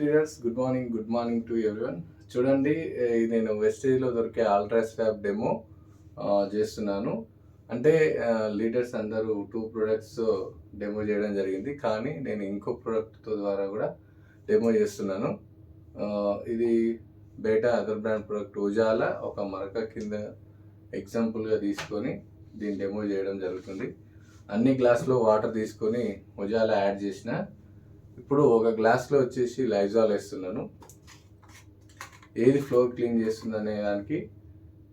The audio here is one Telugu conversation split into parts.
Leaders good morning good morning to everyone చూడండి నేను వెస్టేజ్లో దొరికే ఆల్ట్రా స్వాప్ డెమో చేస్తున్నాను. అంటే లీడర్స్ అందరూ టూ ప్రొడక్ట్స్ డెమో చేయడం జరిగింది. కానీ నేను ఇంకో ప్రొడక్ట్ ద్వారా కూడా డెమో చేస్తున్నాను. ఇది బేటా అదర్ బ్రాండ్ ప్రొడక్ట్ ఉజాల ఒక మరక కింద ఎగ్జాంపుల్గా తీసుకొని దీన్ని డెమో చేయడం జరుగుతుంది. అన్ని గ్లాస్లో వాటర్ తీసుకొని ఉజాలా యాడ్ చేసిన ఇప్పుడు ఒక గ్లాస్లో వచ్చేసి లైజాల్ వేస్తున్నాను. ఏది ఫ్లోర్ క్లీన్ చేస్తుందనే దానికి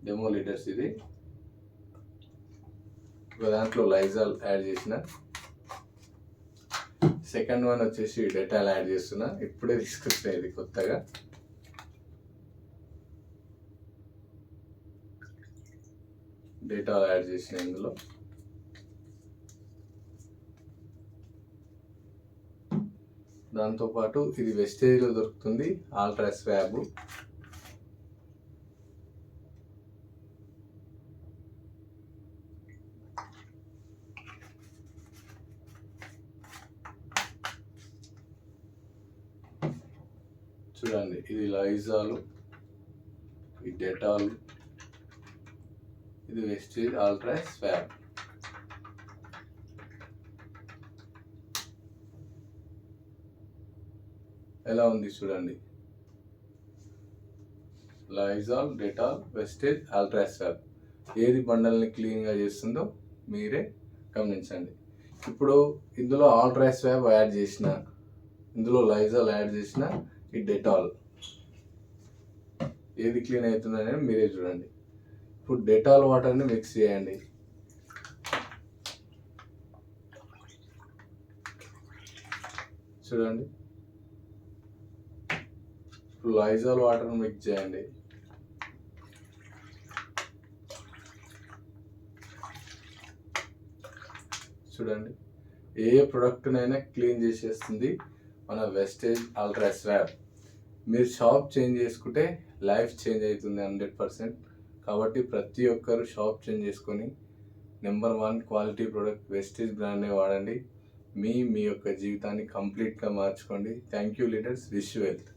డెమో లీటర్స్ ఇది. ఒక దాంట్లో లైజాల్ యాడ్ చేసిన. సెకండ్ వన్ వచ్చేసి డెటాల్ యాడ్ చేస్తున్నా. ఇప్పుడే తీసుకొచ్చిన ఇది కొత్తగా. డేటాల్ యాడ్ చేసిన ఇందులో. దాంతోపాటు ఇది వెస్టేజ్లో దొరుకుతుంది ఆల్ట్రా స్వాబ్ చూడండి ఇది లైజాలు ఇది డెటాల్ ఇది వెస్టేజ్ ఆల్ట్రా స్వాబ్ ఎలా ఉంది చూడండి. లైజాల్ డెటాల్ వెస్టేజ్ అల్ట్రా ఏది బండల్ని క్లీన్గా చేస్తుందో మీరే గమనించండి. ఇప్పుడు ఇందులో ఆల్ట్రాస్ స్వాబ్ యాడ్ చేసిన ఇందులో లైజాల్ యాడ్ చేసిన ఈ డెటాల్ ఏది క్లీన్ అవుతుందనేది మీరే చూడండి. ఇప్పుడు డెటాల్ వాటర్ని మిక్స్ చేయండి. చూడండి. ఇప్పుడు లైజాల్ వాటర్ మిక్స్ చేయండి. చూడండి. ఏ ప్రొడక్ట్నైనా క్లీన్ చేసేస్తుంది మన వెస్టేజ్ అల్ట్రా స్వాబ్ మీరు షాప్ చేంజ్ చేసుకుంటే లైఫ్ చేంజ్ అవుతుంది హండ్రెడ్ పర్సెంట్ కాబట్టి ప్రతి ఒక్కరు షాప్ చేంజ్ చేసుకొని number one quality product Vestige బ్రాండ్నే వాడండి. మీ మీ యొక్క జీవితాన్ని కంప్లీట్గా మార్చుకోండి. Thank you leaders wish wealth